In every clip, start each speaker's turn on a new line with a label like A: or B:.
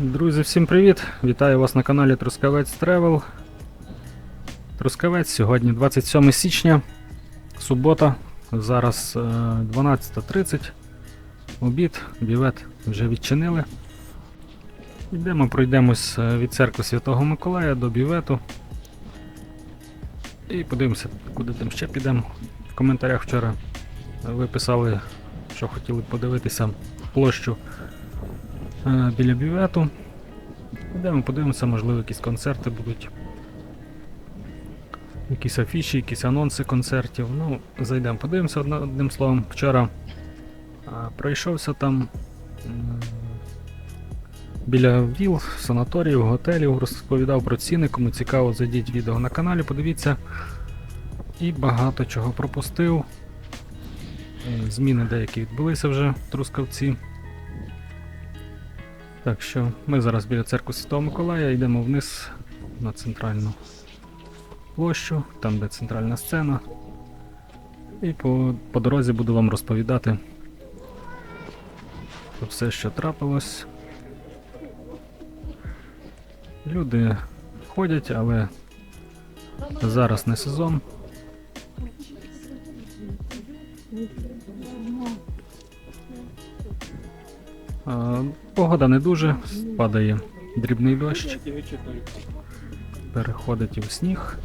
A: Друзі, всім привіт! Вітаю вас на каналі Трускавець Тревел. Трускавець сьогодні 27 січня, субота, зараз е, 12.30. Обід, бівет вже відчинили. Йдемо, пройдемось е, від церкви Святого Миколая до бівету. І подивимося, куди там ще підемо. В коментарях вчора ви писали, що хотіли подивитися площу е, біля бювету. Йдемо, подивимося, можливо, якісь концерти будуть. Якісь афіші, якісь анонси концертів. Ну, зайдемо, подивимося одним словом. Вчора а, пройшовся там м, біля віл, санаторіїв, готелів, розповідав про ціни. Кому цікаво, зайдіть відео на каналі, подивіться. І багато чого пропустив. Е, Зміни деякі відбулися вже в Трускавці. Так що ми зараз біля церкви Святого Миколая йдемо вниз на центральну площу, там де центральна сцена. І по, по дорозі буду вам розповідати про все, що трапилось. Люди ходять, але зараз не сезон. Погода не дуже, падає дрібний дощ, переходить в сніг.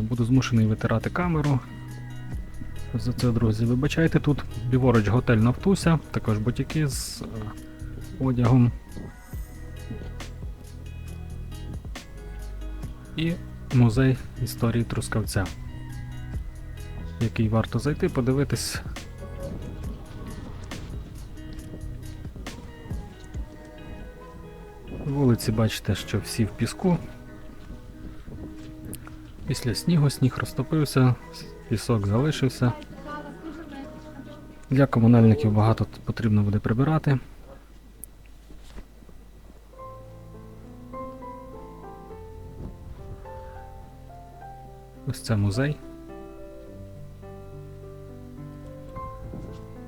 A: Буду змушений витирати камеру. За це, друзі, вибачайте, тут ліворуч готель Нафтуся, також бутіки з одягом. І музей історії Трускавця, який варто зайти, подивитись. Вулиці бачите, що всі в піску. Після снігу сніг розтопився, пісок залишився. Для комунальників багато потрібно буде прибирати. Ось це музей.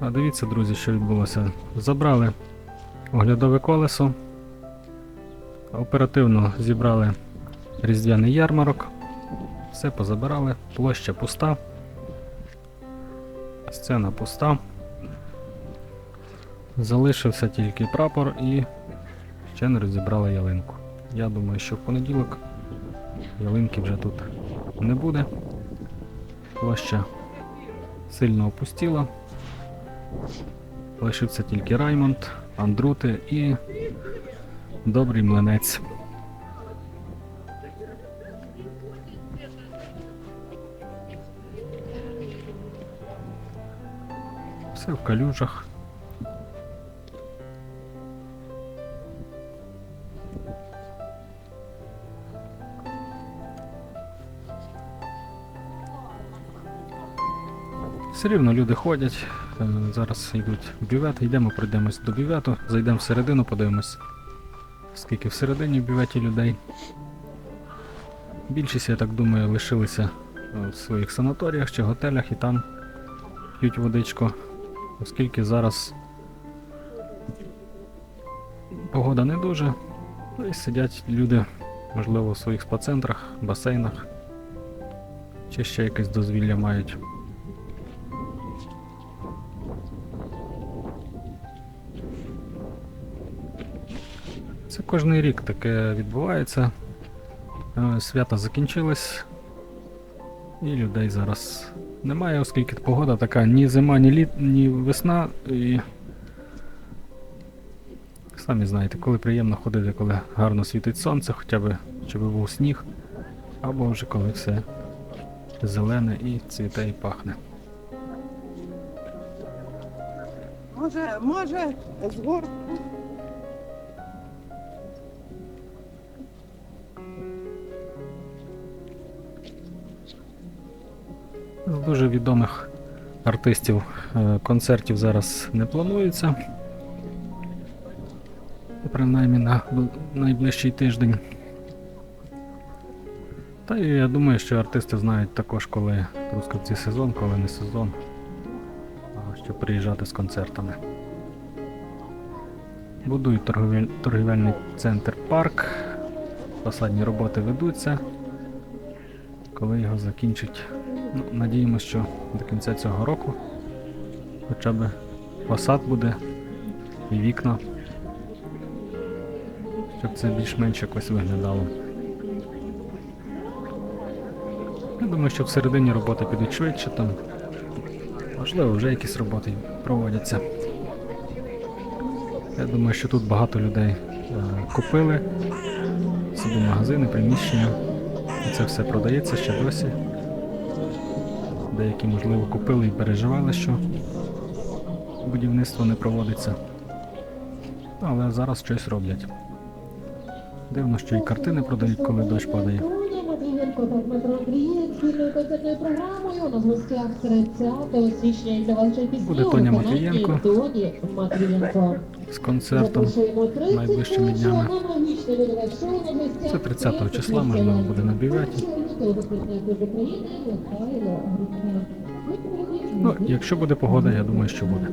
A: А дивіться, друзі, що відбулося. Забрали оглядове колесо. Оперативно зібрали різдвяний ярмарок. Все позабирали, площа пуста. Сцена пуста. Залишився тільки прапор і ще не розібрали ялинку. Я думаю, що в понеділок ялинки вже тут не буде. Площа сильно опустіла. Лишився тільки Раймонд, Андрути і добрий млинець. Все в калюжах. Все рівно люди ходять. Е, Зараз йдуть в бювет, йдемо, пройдемось до бювету, зайдемо всередину, подивимось, скільки всередині в бюветі людей. Більшість, я так думаю, лишилися е, в своїх санаторіях чи готелях і там п'ють водичку, оскільки зараз погода не дуже, ну і сидять люди, можливо, в своїх спа-центрах, басейнах, чи ще якесь дозвілля мають. Кожний рік таке відбувається. Е, Свята закінчились, і людей зараз немає, оскільки погода така ні зима, ні літ, ні весна. І самі знаєте, коли приємно ходити, коли гарно світить сонце, хоча б щоб був сніг, або вже коли все зелене і цвіте і пахне.
B: Може, може, з.
A: З дуже відомих артистів е, концертів зараз не планується. Принаймні на найближчий тиждень. Та і я думаю, що артисти знають також, коли трускавці сезон, коли не сезон, щоб приїжджати з концертами. Будують торговель... торгівельний центр парк. Фасадні роботи ведуться. Коли його закінчать, ну, надіємося, що до кінця цього року хоча б фасад буде і вікна. Щоб це більш-менш якось виглядало. Я думаю, що всередині роботи підуть швидше там. Можливо, вже якісь роботи проводяться. Я думаю, що тут багато людей е, купили собі магазини, приміщення. І це все продається ще досі. Деякі, можливо, купили і переживали, що будівництво не проводиться. Але зараз щось роблять. Дивно, що і картини продають, коли дощ падає.
C: Та Дмитро Андрієць спільною концертною програмою в гостях 30 січня і для вас вже пісні
A: Буде Тоня Матвієнко.
C: Тоні Матвієнко.
A: З концертом. Найближчими днями.
C: на на
A: Це 30 числа, можливо, буде на
C: Грудняк.
A: Ну, якщо буде погода, я думаю, що буде.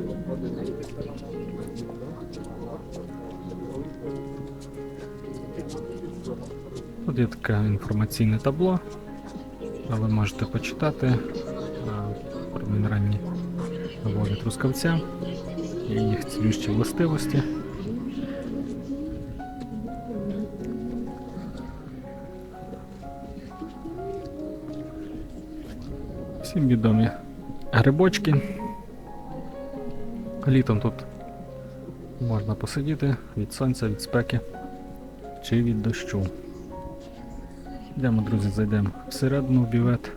A: Тут є таке інформаційне табло, ви можете почитати про мінеральні води трускавця і їх цілющі властивості. Всім відомі грибочки. Літом тут можна посидіти від сонця, від спеки чи від дощу. Йдемо, друзі, зайдемо всередину в бівет.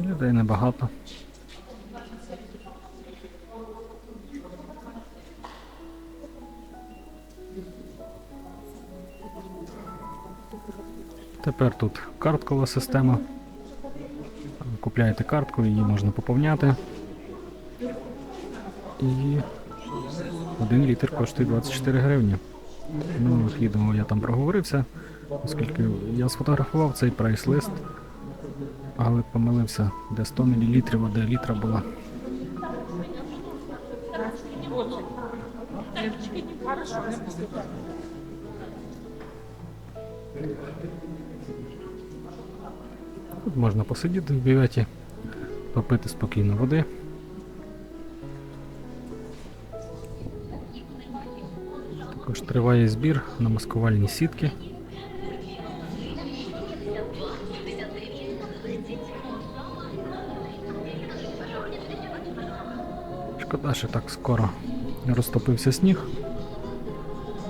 A: Людей небагато. Тепер тут карткова система. Купляєте картку, її можна поповняти. І один літр коштує 24 гривні. Ну, їдемо, я там проговорився, оскільки я сфотографував цей прайс-лист, але помилився, де 100 мл, а де літра була. Тут можна посидіти в бюветі, попити спокійно води. Також триває збір на маскувальні сітки. Шкода, що так скоро розтопився сніг.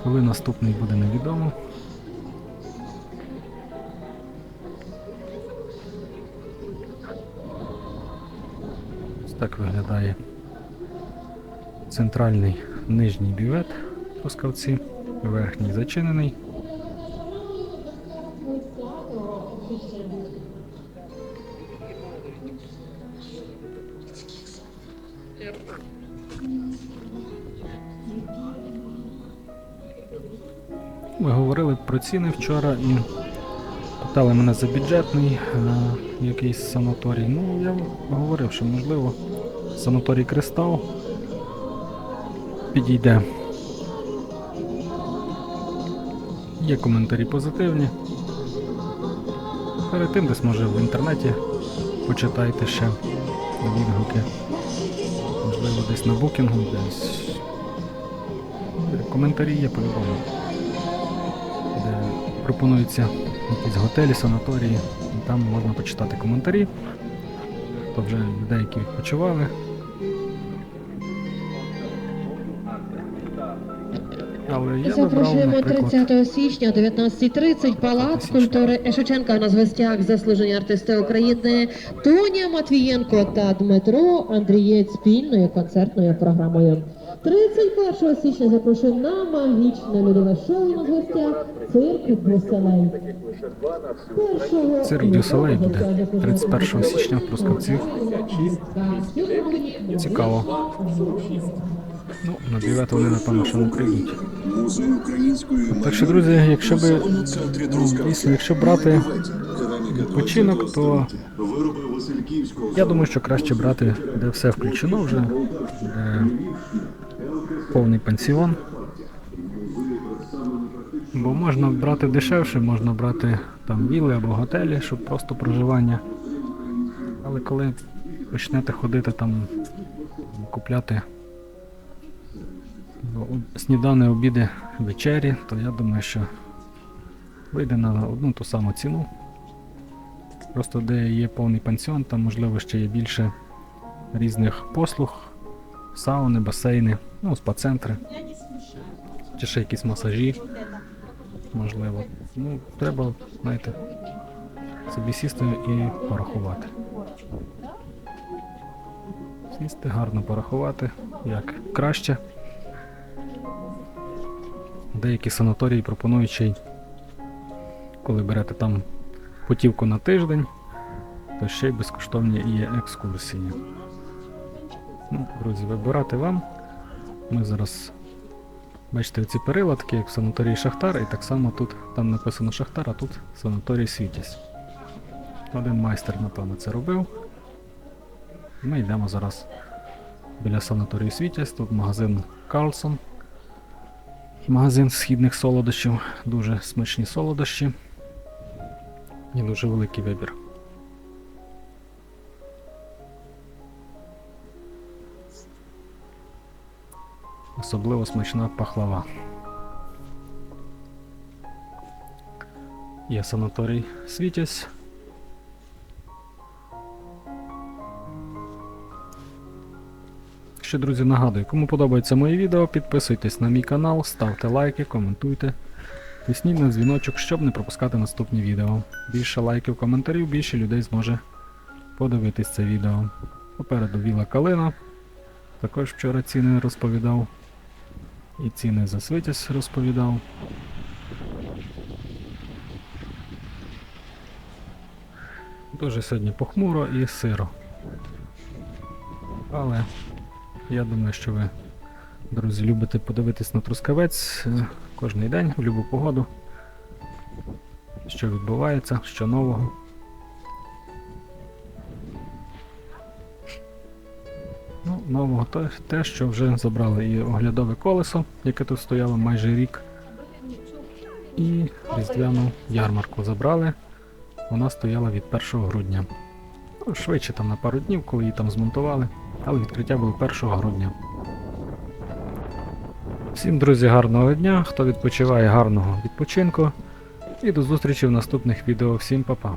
A: Коли наступний буде невідомо. Так виглядає центральний нижній бювет Трускавці, верхній зачинений. Ми говорили про ціни вчора і питали мене за бюджетний е, якийсь санаторій. Ну, я говорив, що можливо санаторій Кристал підійде. Є коментарі позитивні. Перед тим десь може в інтернеті почитайте ще відгуки. Можливо, десь на букінгу, десь. Коментарі є по-любому. Де пропонуються якісь готелі, санаторії. Там можна почитати коментарі. То вже людей, які відпочивали. Але я
C: Запрошуємо
A: наприклад,
C: 30 січня о 19.30 палац культури Ешеченка. У нас в гостях заслужені артисти України Тоня Матвієнко та Дмитро Андрієць спільною концертною програмою. 31 січня запрошуємо на магічне льодове шоу в гостях цирк Брюсселей.
A: Цирк Дюсселей буде 31 січня в Трускавці. Цікаво. Ну, на 9 вони, напевно, що не прийдуть. Так що, друзі, якщо би, дійсно, якщо брати відпочинок, то я думаю, що краще брати, де все включено вже, де повний пансіон. Бо можна брати дешевше, можна брати там віли або готелі, щоб просто проживання. Але коли почнете ходити там, купляти снідани, обіди, вечері, то я думаю, що вийде на одну ту саму ціну. Просто де є повний пансіон, там можливо ще є більше різних послуг, сауни, басейни, ну, спа-центри. Чи ще якісь масажі. Можливо. Ну, треба, знаєте, собі сісти і порахувати. Сісти, гарно порахувати, як краще. Деякі санаторії пропонують ще й, коли берете там путівку на тиждень, то ще й безкоштовні є екскурсії. Ну, друзі, вибирати вам. Ми зараз бачите ці перила, такі як в санаторії Шахтар, і так само тут там написано Шахтар, а тут санаторій Світязь. Один майстер, напевно, це робив. Ми йдемо зараз біля санаторію Світязь, тут магазин Карлсон. Магазин східних солодощів, дуже смачні солодощі. І дуже великий вибір. Особливо смачна пахлава. Є санаторій Світязь. Ще, друзі, нагадую, кому подобається моє відео, підписуйтесь на мій канал, ставте лайки, коментуйте. Тисніть на дзвіночок, щоб не пропускати наступні відео. Більше лайків, коментарів, більше людей зможе подивитись це відео. Попереду Віла Калина. Також вчора ціни розповідав. І ціни за свитязь розповідав. Дуже сьогодні похмуро і сиро. Але я думаю, що ви, друзі, любите подивитись на трускавець е, кожен день, в будь-яку погоду. Що відбувається, що нового. Ну, нового те, те, що вже забрали і оглядове колесо, яке тут стояло майже рік. І різдвяну ярмарку забрали. Вона стояла від 1 грудня. Ну, швидше там на пару днів, коли її там змонтували, але відкриття було 1 грудня. Всім, друзі, гарного дня, хто відпочиває гарного відпочинку. І до зустрічі в наступних відео. Всім па-па.